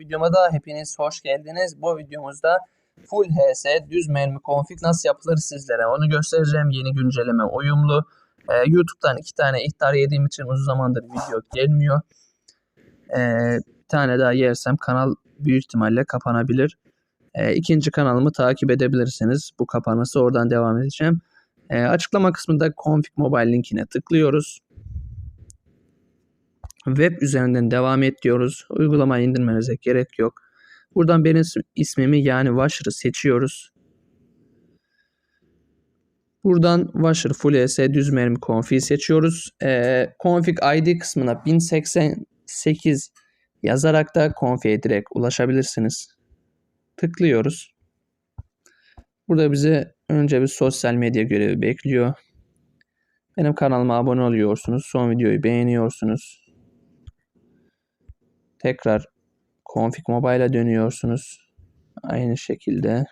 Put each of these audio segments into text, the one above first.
videoma da hepiniz hoş geldiniz. Bu videomuzda full HS düz mermi config nasıl yapılır sizlere onu göstereceğim. Yeni güncelleme uyumlu. Ee, YouTube'dan iki tane ihtar yediğim için uzun zamandır video gelmiyor. Ee, bir tane daha yersem kanal büyük ihtimalle kapanabilir. Ee, ikinci kanalımı takip edebilirsiniz. Bu kapanırsa oradan devam edeceğim. Ee, açıklama kısmında config mobile linkine tıklıyoruz. Web üzerinden devam et diyoruz. Uygulamayı indirmenize gerek yok. Buradan benim ismimi yani Washer'ı seçiyoruz. Buradan Washer Full ES düz mermi config seçiyoruz. Ee, config ID kısmına 1088 yazarak da config'e direkt ulaşabilirsiniz. Tıklıyoruz. Burada bize önce bir sosyal medya görevi bekliyor. Benim kanalıma abone oluyorsunuz. Son videoyu beğeniyorsunuz. Tekrar config mobile'a dönüyorsunuz. Aynı şekilde.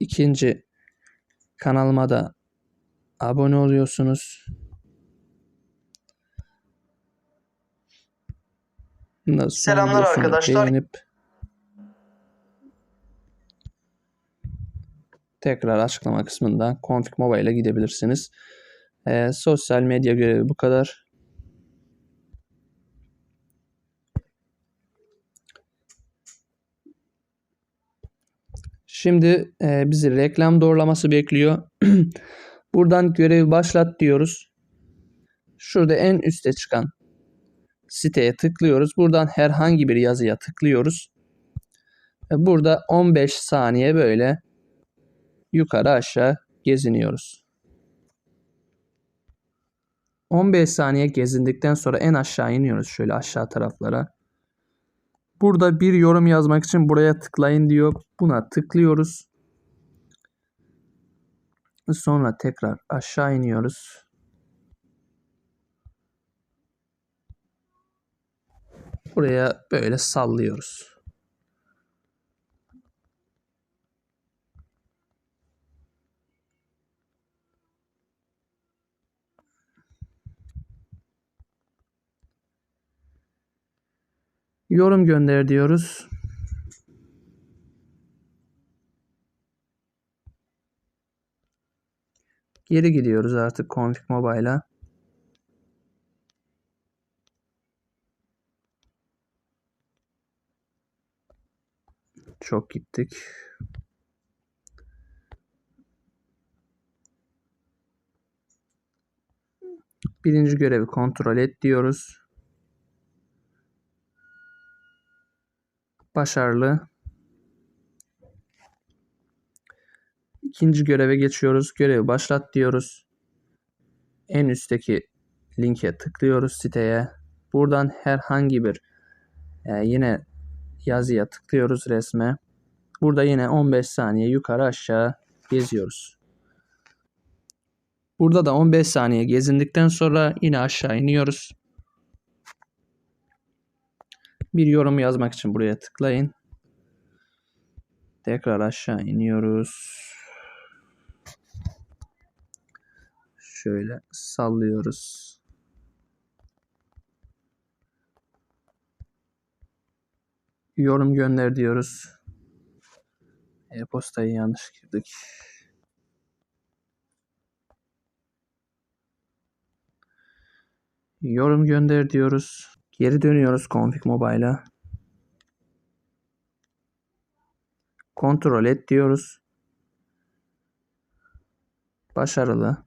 İkinci kanalıma da abone oluyorsunuz. Selamlar arkadaşlar. Beğenip tekrar açıklama kısmında config mobile'e gidebilirsiniz. Ee, sosyal medya görevi bu kadar. Şimdi e, bizi reklam doğrulaması bekliyor. Buradan görevi başlat diyoruz. Şurada en üste çıkan siteye tıklıyoruz. Buradan herhangi bir yazıya tıklıyoruz. Burada 15 saniye böyle yukarı aşağı geziniyoruz. 15 saniye gezindikten sonra en aşağı iniyoruz şöyle aşağı taraflara. Burada bir yorum yazmak için buraya tıklayın diyor. Buna tıklıyoruz. Sonra tekrar aşağı iniyoruz. Buraya böyle sallıyoruz. Yorum gönder diyoruz. Geri gidiyoruz artık config mobile'a. Çok gittik. Birinci görevi kontrol et diyoruz. Başarılı. İkinci göreve geçiyoruz. Görevi başlat diyoruz. En üstteki linke tıklıyoruz siteye. Buradan herhangi bir e, yine yazıya tıklıyoruz resme. Burada yine 15 saniye yukarı aşağı geziyoruz. Burada da 15 saniye gezindikten sonra yine aşağı iniyoruz. Bir yorum yazmak için buraya tıklayın. Tekrar aşağı iniyoruz. Şöyle sallıyoruz. Yorum gönder diyoruz. E-postayı yanlış girdik. Yorum gönder diyoruz. Geri dönüyoruz config mobile'a. Kontrol et diyoruz. Başarılı.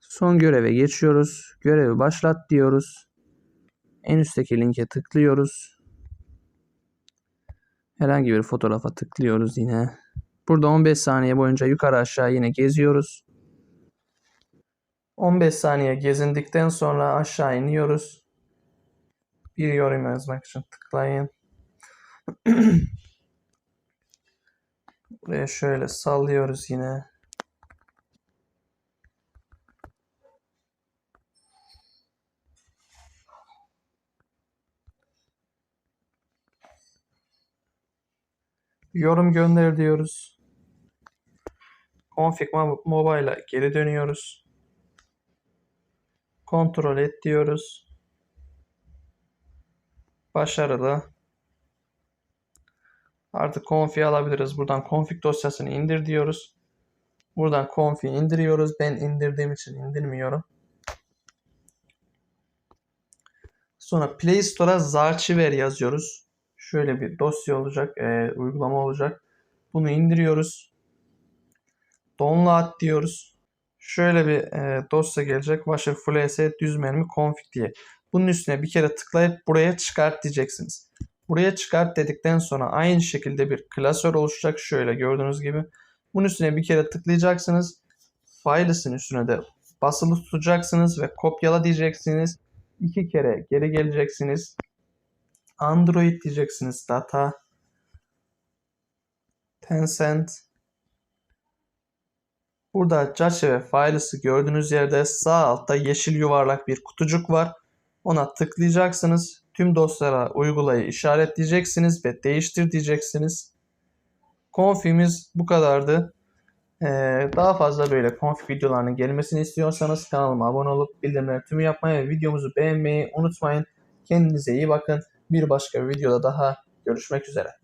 Son göreve geçiyoruz. Görevi başlat diyoruz. En üstteki linke tıklıyoruz. Herhangi bir fotoğrafa tıklıyoruz yine. Burada 15 saniye boyunca yukarı aşağı yine geziyoruz. 15 saniye gezindikten sonra aşağı iniyoruz. Bir yorum yazmak için tıklayın. Buraya şöyle sallıyoruz yine. Yorum gönder diyoruz. Config Mo- Mobile'a geri dönüyoruz. Kontrol et diyoruz. Başarılı. Artık config alabiliriz. Buradan config dosyasını indir diyoruz. Buradan config indiriyoruz. Ben indirdiğim için indirmiyorum. Sonra Play Store'a Zarchiver yazıyoruz. Şöyle bir dosya olacak, e, uygulama olacak. Bunu indiriyoruz. Download diyoruz. Şöyle bir e, dosya gelecek. Washer FLS düz mermi config diye. Bunun üstüne bir kere tıklayıp buraya çıkart diyeceksiniz. Buraya çıkart dedikten sonra aynı şekilde bir klasör oluşacak. Şöyle gördüğünüz gibi. Bunun üstüne bir kere tıklayacaksınız. Files'ın üstüne de basılı tutacaksınız ve kopyala diyeceksiniz. İki kere geri geleceksiniz. Android diyeceksiniz. Data. Tencent. Burada Cache ve Files'ı gördüğünüz yerde sağ altta yeşil yuvarlak bir kutucuk var. Ona tıklayacaksınız. Tüm dosyalara uygulayı işaretleyeceksiniz ve değiştir diyeceksiniz. Config'imiz bu kadardı. Ee, daha fazla böyle config videolarının gelmesini istiyorsanız kanalıma abone olup bildirimleri tümü yapmayı ve videomuzu beğenmeyi unutmayın. Kendinize iyi bakın. Bir başka videoda daha görüşmek üzere.